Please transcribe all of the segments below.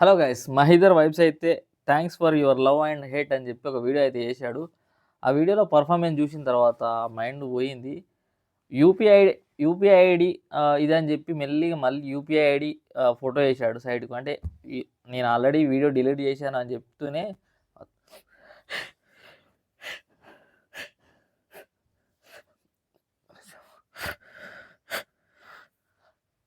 Hello guys Mahidhar vibes అయితే thanks for your love and hate అని చెప్పి ఒక వీడియో అయితే చేశాడు. ఆ వీడియోలో పర్ఫార్మెన్స్ చూసిన తర్వాత మైండ్ పోయింది. యూపీఐ యూపీఐ ఐడి ఇదని చెప్పి మెల్లిగా మళ్ళీ యూపీఐ ఐడి ఫోటో వేసాడు సైడ్కు అంటే నేను ఆల్రెడీ వీడియో డిలీట్ చేశాను అని చెప్తూనే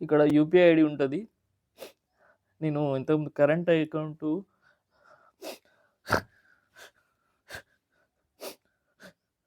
ఇక్కడ యూపీఐ ఐడి ఉంటుంది. నేను ఇంతకుముందు కరెంట్ అకౌంట్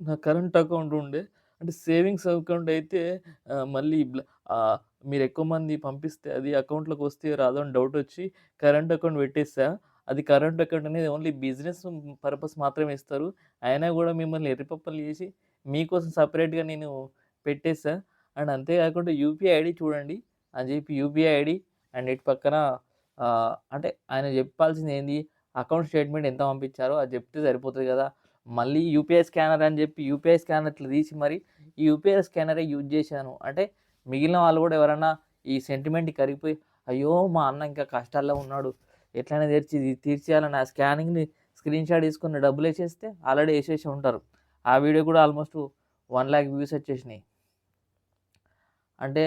నా కరెంట్ అకౌంట్ ఉండే. అంటే సేవింగ్స్ అకౌంట్ అయితే మళ్ళీ మీరు ఎక్కువ మంది పంపిస్తే అది అకౌంట్లోకి వస్తే రాదో అని డౌట్ వచ్చి కరెంట్ అకౌంట్ పెట్టేసా అది కరెంట్ అకౌంట్ అనేది ఓన్లీ బిజినెస్ పర్పస్ మాత్రమే ఇస్తారు. అయినా కూడా మిమ్మల్ని ఎర్రిపప్పలు చేసి మీకోసం సపరేట్గా నేను పెట్టేసా అండ్ అంతేకాకుండా యూపీఐ ఐడి చూడండి. అని చెప్పి యూపీఐ ఐడి అండ్ ఇటు పక్కన అంటే ఆయన చెప్పాల్సింది ఏంది? అకౌంట్ స్టేట్మెంట్ ఎంత పంపించారో అది చెప్తే సరిపోతుంది కదా. మళ్ళీ యూపీఐ స్కానర్ అని చెప్పి యూపీఐ స్కానర్ ఇట్లా తీసి మరి ఈ యూపీఐ స్కానరే యూజ్ చేశాను. అంటే మిగిలిన వాళ్ళు కూడా ఎవరైనా ఈ సెంటిమెంట్ కరిగిపోయి అయ్యో మా అన్న ఇంకా కష్టాల్లో ఉన్నాడు. ఎట్లయినా తీర్చి తీర్చేయాలని ఆ స్కానింగ్ని స్క్రీన్ షాట్ తీసుకుని డబ్బులు వేసేస్తే ఆల్రెడీ వేసేసి ఉంటారు. ఆ వీడియో కూడా ఆల్మోస్ట్ వన్ ల్యాక్ వ్యూస్ వచ్చేసినాయి. అంటే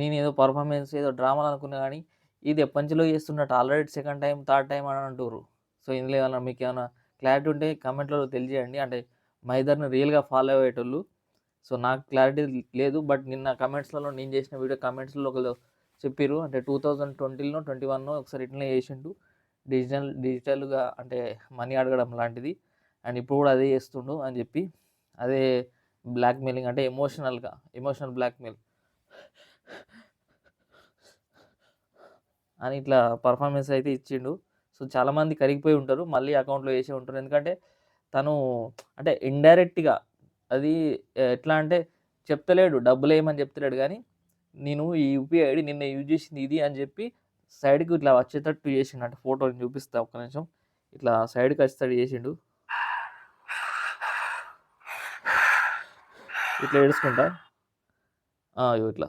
నేను ఏదో పర్ఫార్మెన్స్ ఏదో డ్రామాలు అనుకున్నా కానీ ఇది ఎప్పంచిలో చేస్తున్నట్టు. Already second time third time అని అంటారు సో ఇందులో ఏమైనా మీకు ఏమైనా క్లారిటీ ఉంటే కమెంట్లలో తెలియజేయండి. అంటే మా ఇద్దరిని రియల్గా ఫాలో అయ్యేటోళ్ళు. సో నాకు క్లారిటీ లేదు బట్ నిన్న కమెంట్స్లలో నేను చేసిన వీడియో కమెంట్స్లో ఒకరు చెప్పారు అంటే టూ థౌజండ్ ట్వంటీలో ట్వంటీ వన్ ఒకసారి ఇట్లనే చేసిండు. డిజిటల్ డిజిటల్గా అంటే మనీ అడగడం లాంటిది. అండ్ ఇప్పుడు కూడా అదే చేస్తుండు అని చెప్పి. అదే బ్లాక్మెయిలింగ్ అంటే ఎమోషనల్గా ఎమోషనల్ బ్లాక్మెయిల్ అని ఇట్లా పర్ఫార్మెన్స్ అయితే ఇచ్చిండు. సో చాలామంది కరిగిపోయి ఉంటారు. మళ్ళీ అకౌంట్లో వేసే ఉంటారు. ఎందుకంటే తను అంటే ఇండైరెక్ట్గా అది ఎట్లా అంటే చెప్తలేడు. డబ్బులు వేయమని చెప్తలేడు. కానీ నేను ఈ యూపీఐ ఐడి నిన్న యూజ్ చేసింది ఇది అని చెప్పి సైడ్కి ఇట్లా వచ్చేటట్టు చేసిండు. అంటే ఫోటోని చూపిస్తా ఒక్క నిమిషం. ఇట్లా సైడ్కి వచ్చేటట్టు చేసిండు. ఇట్లా ఏడుచుకుంటా ఇట్లా.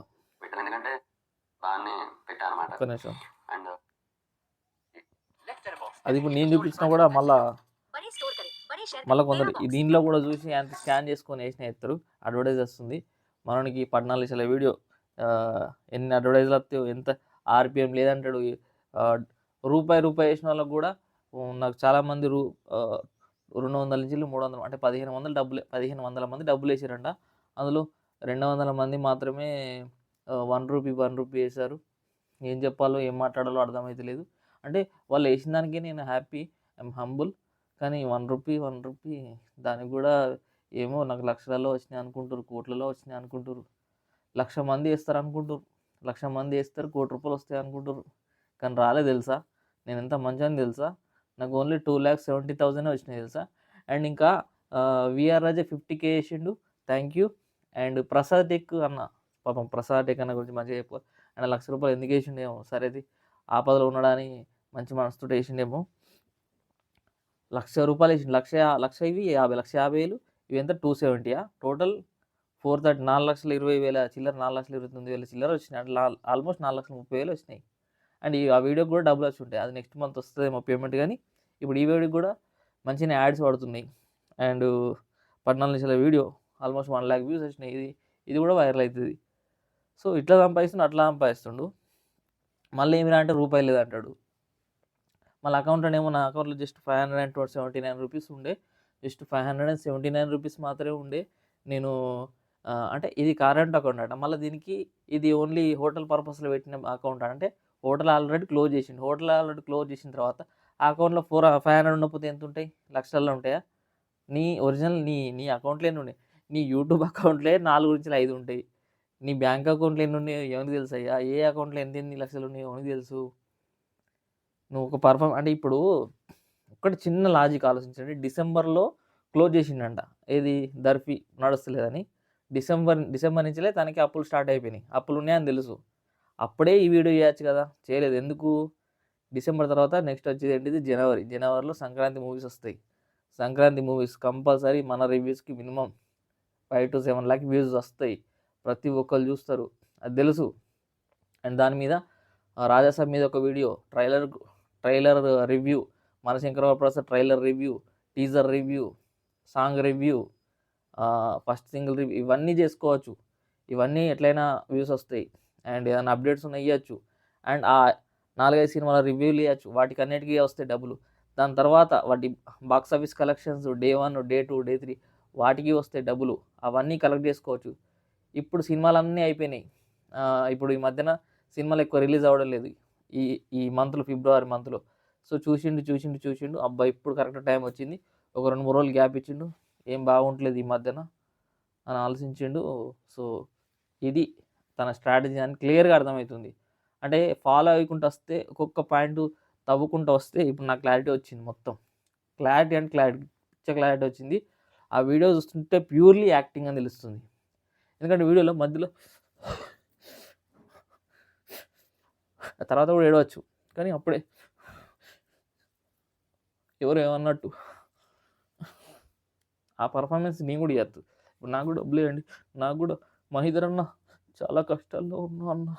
ఒక్క నిమిషం. అది ఇప్పుడు నేను చూపించినా కూడా మళ్ళా మళ్ళీ కొందరు దీనిలో కూడా చూసి అంత స్కాన్ చేసుకొని వేసిన ఎత్తారు. అడ్వర్టైజ్ వస్తుంది. మనకి పద్నాలుగు లక్షల వీడియో ఎన్ని అడ్వర్టైజ్లు వస్తాయో ఎంత ఆర్పిఎం లేదంటాడు రూపాయి రూపాయి వేసిన వాళ్ళకి కూడా నాకు చాలామంది రూ రెండు వందల నుంచి మూడు వందలు అంటే పదిహేను వందలు డబ్బులు పదిహేను వందల మంది డబ్బులు వేసారంట. అందులో రెండు వందల మంది మాత్రమే వన్ రూపీ వన్ రూపీ వేశారు. ఏం చెప్పాలో ఏం మాట్లాడాలో అర్థమైతలేదు. అంటే వాళ్ళు వేసిన దానికి నేను హ్యాపీ ఐమ్ హంబుల్. కానీ వన్ రూపీ వన్ రూపీ దానికి కూడా ఏమో నాకు లక్షలలో వచ్చినాయి అనుకుంటారు కోట్లలో వచ్చినాయి అనుకుంటారు లక్ష మంది వేస్తారు అనుకుంటారు లక్ష మంది వేస్తారు కోటి రూపాయలు వస్తాయి అనుకుంటారు కానీ రాలే తెలుసా? నేను ఎంత మంచిని తెలుసా? నాకు only two lakhs seventy thousand వచ్చినాయి తెలుసా? అండ్ ఇంకా V R Raja fifty K వేసిండు thank you. And Prasad tech అన్న పాపం ప్రసాద్ టెక్ అన్న గురించి మంచిగా చెప్పు. అండ్ లక్ష రూపాయలు ఎందుకు వేసిండేమో? సరే అది ఆపదలో ఉండడానికి మంచి మనసుతో వేసిండేమో లక్ష రూపాయలు వేసిండు. లక్ష లక్ష ఇవి యాభై లక్ష యాభై వేలు. ఇవి ఎంత? టూ సెవెంటీయా టోటల్ ఫోర్ థర్టీ నాలుగు లక్షల ఇరవై వేల చిల్లర నాలుగు లక్షల ఇరవై తొమ్మిది వేల చిల్లర వచ్చినాయి. అంటే ఆల్మోస్ట్ నాలుగు లక్షల ముప్పై వేలు వచ్చినాయి. అండ్ ఆ వీడియోకి కూడా డబ్బులు వచ్చి ఉంటాయి. అది నెక్స్ట్ మంత్ వస్తుందేమో పేమెంట్ కానీ ఇప్పుడు ఈ వీడియోకి కూడా మంచిగా యాడ్స్ పడుతున్నాయి. అండ్ పద్నాలుగు నిమిషాల video almost one lakh views వచ్చినాయి. ఇది ఇది కూడా వైరల్ అవుతుంది. సో ఇట్లా సంపాదిస్తుండు అట్లా సంపాదిస్తుండు. మళ్ళీ ఏమిరా అంటే రూపాయలు లేదంటాడు. మళ్ళీ అకౌంట్ ఏమో నా అకౌంట్లో just five hundred and twenty seventy nine rupees ఉండే. Just five hundred and seventy nine rupees మాత్రమే ఉండే. నేను అంటే ఇది కరెంట్ అకౌంట్ అంట. మళ్ళీ దీనికి ఇది ఓన్లీ హోటల్ పర్పస్లో పెట్టిన అకౌంట్ అంటే. హోటల్ ఆల్రెడీ క్లోజ్ చేసిండు. హోటల్ ఆల్రెడీ క్లోజ్ చేసిన తర్వాత ఆ అకౌంట్లో ఫోర్ ఫైవ్ హండ్రెడ్ ఉన్నప్పుడు ఎంత ఉంటాయి? లక్షల్లో ఉంటాయా? నీ ఒరిజినల్ నీ నీ అకౌంట్లో ఎన్ని ఉన్నాయి? నీ యూట్యూబ్ అకౌంట్లే నాలుగు నుంచి ఐదు ఉంటాయి. నీ బ్యాంక్ అకౌంట్లో ఎన్ని ఉన్నాయో? ఎవరికి తెలుసు అయ్యా? ఏ అకౌంట్లో ఎంత ఎన్ని లక్షలు ఉన్నాయో ఎవరికి తెలుసు? నువ్వు ఒక పర్ఫామ్ అంటే ఇప్పుడు ఒక్కటి చిన్న లాజిక్ ఆలోచించండి. డిసెంబర్లో క్లోజ్ చేసిండంట. ఏది? దర్ఫీ నడుస్తలేదని. డిసెంబర్ డిసెంబర్ నుంచిలే తనకి అప్పులు స్టార్ట్ అయిపోయినాయి. అప్పులు ఉన్నాయని తెలుసు. అప్పుడే ఈ వీడియో చేయొచ్చు కదా. చేయలేదు. ఎందుకు? డిసెంబర్ తర్వాత నెక్స్ట్ వచ్చేది ఏంటిది? జనవరి. జనవరిలో సంక్రాంతి మూవీస్ వస్తాయి. సంక్రాంతి మూవీస్ కంపల్సరీ మన రివ్యూస్కి minimum five to seven lakh views వస్తాయి. ప్రతి ఒక్కరు చూస్తారు. అది తెలుసు. అండ్ దాని మీద రాజాసాబ్ మీద ఒక video trailer trailer review మనశంకరరావు Prasad trailer review teaser review song review first single review ఇవన్నీ చేసుకోవచ్చు. ఇవన్నీ ఎట్లయినా వ్యూస్ వస్తాయి. అండ్ ఏదైనా అప్డేట్స్ ఉన్నాయి ఇవ్వచ్చు అండ్ ఆ నాలుగైదు సినిమాల రివ్యూలు ఇవ్వచ్చు వాటికి అన్నిటికీ వస్తాయి డబ్బులు. దాని తర్వాత వాటి box office collections day one day two day three వాటికి వస్తాయి డబ్బులు. అవన్నీ కలెక్ట్ చేసుకోవచ్చు. ఇప్పుడు సినిమాలు అన్నీ అయిపోయినాయి ఇప్పుడు ఈ మధ్యన సినిమాలు ఎక్కువ రిలీజ్ అవ్వడం లేదు. ఈ ఈ మంత్లో ఫిబ్రవరి మంత్లో. సో చూసిండు చూసిండు చూసిండు. అబ్బాయి ఇప్పుడు కరెక్ట్ టైం వచ్చింది. ఒక రెండు మూడు రోజులు గ్యాప్ ఇచ్చిండు. ఏం బాగుంటలేదు ఈ మధ్యన అని ఆలోచించిండు. సో ఇది తన స్ట్రాటజీ అని క్లియర్గా అర్థమవుతుంది. అంటే ఫాలో అయ్యకుండా వస్తే ఒక్కొక్క పాయింట్ తవ్వుకుంటూ వస్తే ఇప్పుడు నాకు క్లారిటీ వచ్చింది మొత్తం. క్లారిటీ అండ్ క్లారిటీ పిచ్చ క్లారిటీ వచ్చింది. ఆ వీడియో చూస్తుంటే ప్యూర్లీ యాక్టింగ్ అని తెలుస్తుంది. ఎందుకంటే వీడియోలో మధ్యలో ఆ తర్వాత కూడా ఏడవచ్చు. కానీ అప్పుడే ఎవరు ఏమన్నట్టు. ఆ పర్ఫార్మెన్స్ నేను కూడా చేస్తు ఇప్పుడు నాకు కూడా డబ్బులు ఇవ్వండి. నాకు కూడా మహిదర్ అన్న చాలా కష్టాల్లో ఉన్నా అన్న.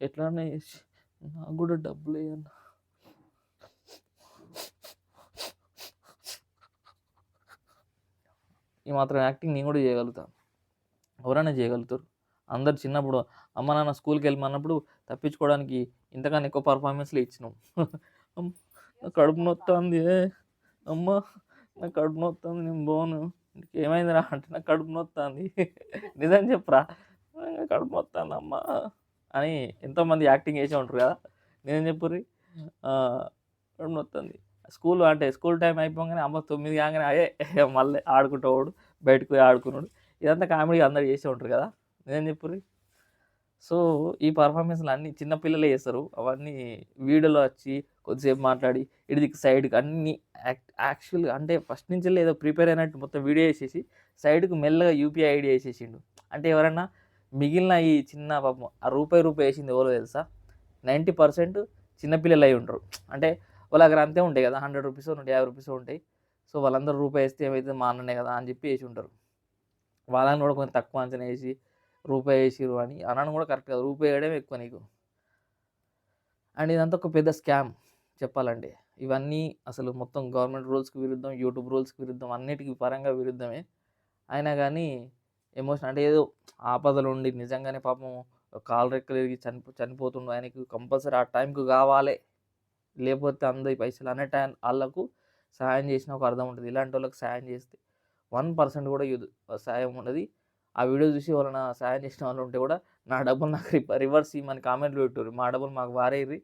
ఎట్లానే చేసి నాకు కూడా డబ్బులు ఇవ్వన్న ఈ మాత్రం యాక్టింగ్ నేను కూడా చేయగలుగుతాను ఎవరైనా చేయగలుగుతారు. అందరు చిన్నప్పుడు అమ్మ నాన్న స్కూల్కి వెళ్ళమన్నప్పుడు తప్పించుకోవడానికి ఇంతకన్నా ఎక్కువ పర్ఫార్మెన్స్లు ఇచ్చినాం. నా కడుపు నొత్తుంది. అమ్మ నా కడుపు నొత్తుంది నేను పోను నీకు ఏమైందిరా అంటే నాకు కడుపు నొత్తుంది. నిజం చెప్పరా. "నాకు కడుపు నొత్తుంది అమ్మ. అని ఎంతోమంది యాక్టింగ్ చేసే ఉంటారు కదా. నిజం చెప్పుర్రి? "ఆ, కడుపు నొత్తుంది. స్కూల్ అంటే స్కూల్ టైం అయిపోగానే అమ్మ తొమ్మిది కాగానే అయ్యే మళ్ళీ ఆడుకుంటాడు బయటకు పోయి ఆడుకున్నాడు ఇదంతా కామెడీ అందరు చేసే ఉంటారు కదా. నిజం చెప్పుర్రి? సో ఈ పర్ఫార్మెన్స్లు అన్ని చిన్నపిల్లలే చేస్తారు. అవన్నీ వీడియోలో వచ్చి కొద్దిసేపు మాట్లాడి ఇది సైడ్కి అన్ని యాక్ట్ యాక్చువల్గా అంటే ఫస్ట్ నుంచి ఏదో ప్రిపేర్ అయినట్టు మొత్తం వీడియో వేసేసి సైడ్కి మెల్లగా యూపీఐ ఐడి వేసేసిండు. అంటే ఎవరన్నా మిగిలిన ఈ చిన్న పాపం ఆ రూపాయి రూపాయి వేసింది ఎవరో తెలుసా? నైంటీ పర్సెంట్ చిన్నపిల్లలు అయి ఉంటారు అంటే వాళ్ళ దగ్గర అంతే ఉంటాయి కదా హండ్రెడ్ రూపీస్ ఉంటాయి యాభై రూపీస్ ఉంటాయి. సో వాళ్ళందరూ రూపాయి వేస్తే ఏమైతే మా అన్ననే కదా అని చెప్పి వేసి ఉంటారు. వాళ్ళని కూడా కొంచెం తక్కువ అంచనా వేసి రూపాయి వేసిరు అని. అనడం కూడా కరెక్ట్ కాదు. రూపాయి వేయడం ఎక్కువ నీకు. అండ్ ఇదంతా ఒక పెద్ద స్కామ్ చెప్పాలంటే. ఇవన్నీ అసలు మొత్తం గవర్నమెంట్ రూల్స్కి విరుద్ధం యూట్యూబ్ రూల్స్కి విరుద్ధం అన్నిటికీ పరంగా విరుద్ధమే. అయినా కానీ ఎమోషన్ అంటే ఏదో ఆపదలు ఉండి నిజంగానే పాపం కాలు రెక్కలు ఎరిగి చనిపో చనిపోతుండు. ఆయనకి కంపల్సరీ ఆ టైంకి కావాలి. లేకపోతే అందరి పైసలు అనే టైం వాళ్ళకు సహాయం చేసిన ఒక అర్థం ఉంటుంది. ఇలాంటి వాళ్ళకి సహాయం చేస్తే వన్ పర్సెంట్ కూడా యూజ్ సహాయం ఉండదు. ఆ వీడియో చూసి వలన సహాయం చేసిన వాళ్ళు ఉంటే కూడా నా డబ్బులు నాకు రివర్స్ ఇవ్వమని కామెంట్లు పెట్టుర్రి. మా డబ్బులు మాకు వారేరి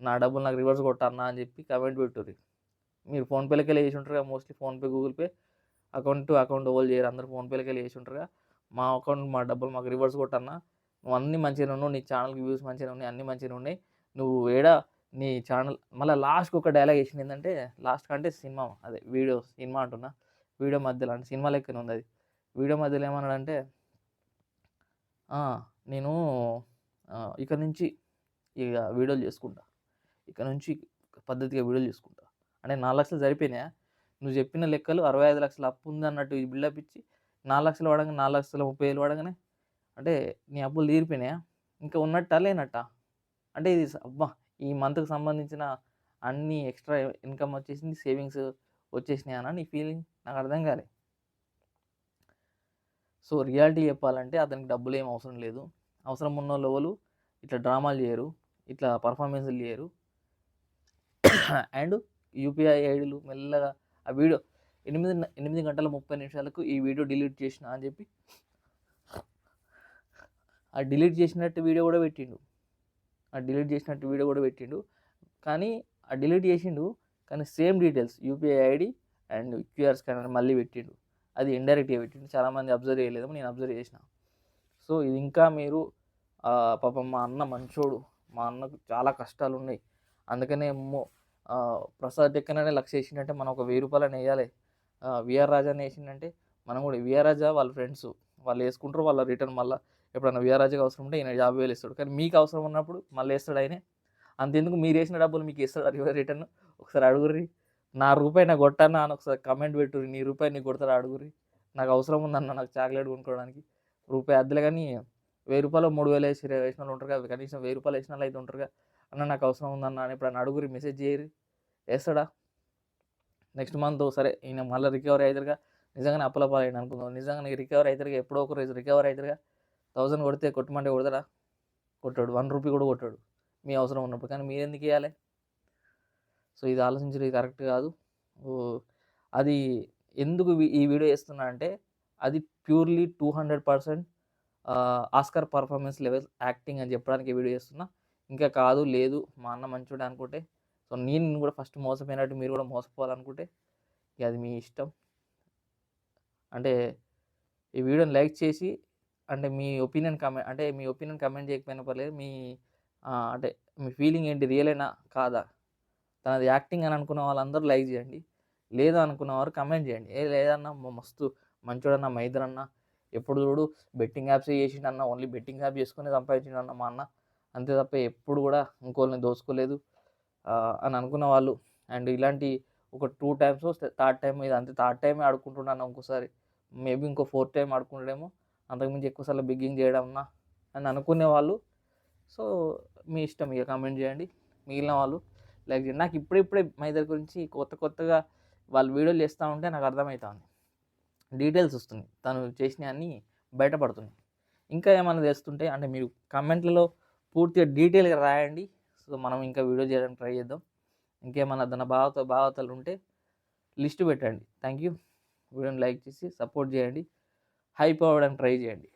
నా డబ్బులు నాకు రివర్స్ కొట్టన్నా అని చెప్పి కామెంట్ పెట్టుర్రి. మీరు ఫోన్పేలకి వెళ్ళి చేసి ఉంటారు mostly PhonePe Google Pay account to account whole చేయరు. అందరు ఫోన్పేలకి వెళ్ళి చేసి ఉంటారు మా అకౌంట్ మా డబ్బులు మాకు రివర్స్ కొట్టన్నా. నువ్వు అన్నీ మంచిగానే ఉన్నావు. నీ ఛానల్కి వ్యూస్ మంచిగా ఉన్నాయి. అన్నీ మంచిగానే ఉన్నాయి. నువ్వు ఏడా నీ ఛానల్ మళ్ళీ లాస్ట్కి ఒక డైలాగ్ వేసింది ఏంటంటే లాస్ట్ కంటే సినిమా అదే వీడియో సినిమా అంటున్నా. వీడియో మధ్యలో అంటే సినిమా లెక్కనే ఉంది అది. వీడియో మధ్యలో ఏమన్నాడంటే నేను ఇక నుంచి ఇక వీడియోలు చేసుకుంటా. ఇక నుంచి పద్ధతిగా వీడియోలు చేసుకుంటా. అంటే నాలుగు లక్షలు సరిపోయినాయా? నువ్వు చెప్పిన లెక్కలు అరవై ఐదు లక్షలు అప్పు ఉంది అన్నట్టు బిల్డప్ ఇచ్చి నాలుగు లక్షలు పడగానే నాలుగు లక్షల ముప్పై వేలు వాడగానే అంటే నీ అప్పులు తీరిపోయినాయా? ఇంకా ఉన్నట్టా లేనట్టా? అంటే ఇది అబ్బా ఈ మంత్కి సంబంధించిన అన్ని ఎక్స్ట్రా ఇన్కమ్ వచ్చేసింది సేవింగ్స్ వచ్చేసినాయి అన్న నీ ఫీలింగ్? నాకు అర్థం కాలే. సో రియాలిటీ చెప్పాలంటే అతనికి డబ్బులు ఏం అవసరం లేదు. అవసరం ఉన్న వాళ్ళు ఇట్లా డ్రామాలు చేయరు. ఇట్లా పర్ఫార్మెన్స్లు చేయరు. అండ్ యూపీఐ ఐడీలు మెల్లగా ఆ వీడియో ఎనిమిది ఎనిమిది గంటల ముప్పై నిమిషాలకు ఈ వీడియో డిలీట్ చేసిన అని చెప్పి ఆ డిలీట్ చేసినట్టు వీడియో కూడా పెట్టిండు. ఆ డిలీట్ చేసినట్టు వీడియో కూడా పెట్టిండు. కానీ ఆ డిలీట్ చేసిండు. కానీ same details UPI ID and QR scanner మళ్ళీ పెట్టిండు. అది ఇండైరెక్ట్గా పెట్టిండు. చాలామంది అబ్జర్వ్ చేయలేదు నేను అబ్జర్వ్ చేసిన. సో ఇది ఇంకా మీరు పాపం మా అన్న మంచోడు. మా అన్నకు చాలా కష్టాలు ఉన్నాయి అందుకనే ప్రసాద్ ఎక్కడనే లక్ష వేసిండంటే మనం ఒక వెయ్యి రూపాయలని వేయాలి. విఆర్ రాజాని వేసిండంటే మనం కూడా విఆర్ రాజా వాళ్ళ ఫ్రెండ్స్. వాళ్ళు వేసుకుంటారు వాళ్ళ రిటర్న్ మళ్ళీ ఎప్పుడైనా విఆర్ రాజాకి అవసరం ఉంటే ఈయన యాభై వేలు ఇస్తాడు. కానీ మీకు అవసరం ఉన్నప్పుడు మళ్ళీ వేస్తాడు ఆయనే. అంతెందుకు మీరు వేసిన డబ్బులు మీకు ఇస్తాడు రిటర్న్. ఒకసారి అడుగుర్రి. నా రూపాయి నాకు కొట్టానా అని ఒకసారి కమెంట్ పెట్టుర్రి. నీ రూపాయి నీకు కొడతాడు అడుగురి నాకు అవసరం ఉందన్న నాకు చాక్లెట్ కొనుక్కోవడానికి. రూపాయి అద్దెలు కానీ వెయ్యి రూపాయలు మూడు వేలు వేసి వేసిన వాళ్ళు ఉంటారు కదా కనీసం వెయ్యి రూపాయలు వేసిన వాళ్ళు అయితే ఉంటారు కదా అన్న నాకు అవసరం ఉందన్న అని ఇప్పుడు అడుగురి మెసేజ్ చేయరు వేస్తాడా? నెక్స్ట్ మంత్ సరే ఈయన మళ్ళీ రికవరీ అవుతారుగా నిజంగానే అప్పుల పాలైన అనుకుందాం. నిజంగా రికవరీ అవుతారుగా ఎప్పుడో ఒక రోజు రికవర్ అవుతారుగా థౌసండ్ కొడితే కొట్టమంటే కొడతాడా? కొట్టాడు. వన్ రూపీ కూడా కొట్టాడు. మీ అవసరం ఉన్నప్పుడు. కానీ మీరు ఎందుకు ఇవ్వాలి సో ఇది ఆలోచించడం కరెక్ట్ కాదు. అది ఎందుకు ఈ వీడియో చేస్తున్నా అంటే అది purely two hundred percent Oscar performance level acting అని చెప్పడానికి వీడియో చేస్తున్నా. ఇంకా కాదు లేదు మా అన్న మంచోడు అనుకుంటే సో నేను కూడా ఫస్ట్ మోసపోయినట్టు మీరు కూడా మోసపోవాలనుకుంటే ఇక అది మీ ఇష్టం. అంటే ఈ వీడియోని లైక్ చేసి అంటే మీ ఒపీనియన్ కమెంట్ అంటే మీ ఒపీనియన్ కమెంట్ చేయకపోయినా పర్లేదు మీ అంటే మీ ఫీలింగ్ ఏంటి? రియలేనా? కాదా? తనది యాక్టింగ్ అని అనుకున్న వాళ్ళందరూ లైక్ చేయండి. లేదు అనుకున్న వారు కమెంట్ చేయండి. ఏ లేదన్నా మస్తు మంచోడన్న మైదరన్న ఎప్పుడు చూడు బెట్టింగ్ యాప్స్ చేసిండన్న ఓన్లీ బెట్టింగ్ యాప్ చేసుకుని సంపాదించిండన్న మా అన్న. అంతే తప్ప ఎప్పుడు కూడా ఇంకోళ్ళని దోచుకోలేదు. అని అనుకున్న వాళ్ళు. అండ్ ఇలాంటి ఒక టూ టైమ్స్ థర్డ్ టైం ఇది అంతే. థర్డ్ టైమే ఆడుకుంటున్నాను ఇంకోసారి. మేబీ ఇంకో ఫోర్త్ టైం ఆడుకుంటాడేమో. అంతకుమించి ఎక్కువసార్లు బిగ్గింగ్ చేయడం అన్నా అని అనుకునే వాళ్ళు. సో మీ ఇష్టం ఇక కామెంట్ చేయండి. మిగిలిన వాళ్ళు లైక్ చేయండి నాకు ఇప్పుడిప్పుడే మా ఇద్దరి గురించి కొత్త కొత్తగా వాళ్ళు వీడియోలు చేస్తూ ఉంటే నాకు అర్థమవుతుంది డీటెయిల్స్ వస్తుంది తను చేసిన అన్ని బయటపడుతున్నాయి. ఇంకా ఏమైనా తెలుస్తుంటే అంటే మీరు కమెంట్లలో పూర్తిగా డీటెయిల్గా రాయండి. సో మనం ఇంకా వీడియో చేయడానికి ట్రై చేద్దాం. ఇంకేమైనా దాని భావత భావతలు ఉంటే లిస్ట్ పెట్టండి. Thank you. వీడియోని లైక్ చేసి సపోర్ట్ చేయండి. హైప్ అవ్వడానికి ట్రై చేయండి.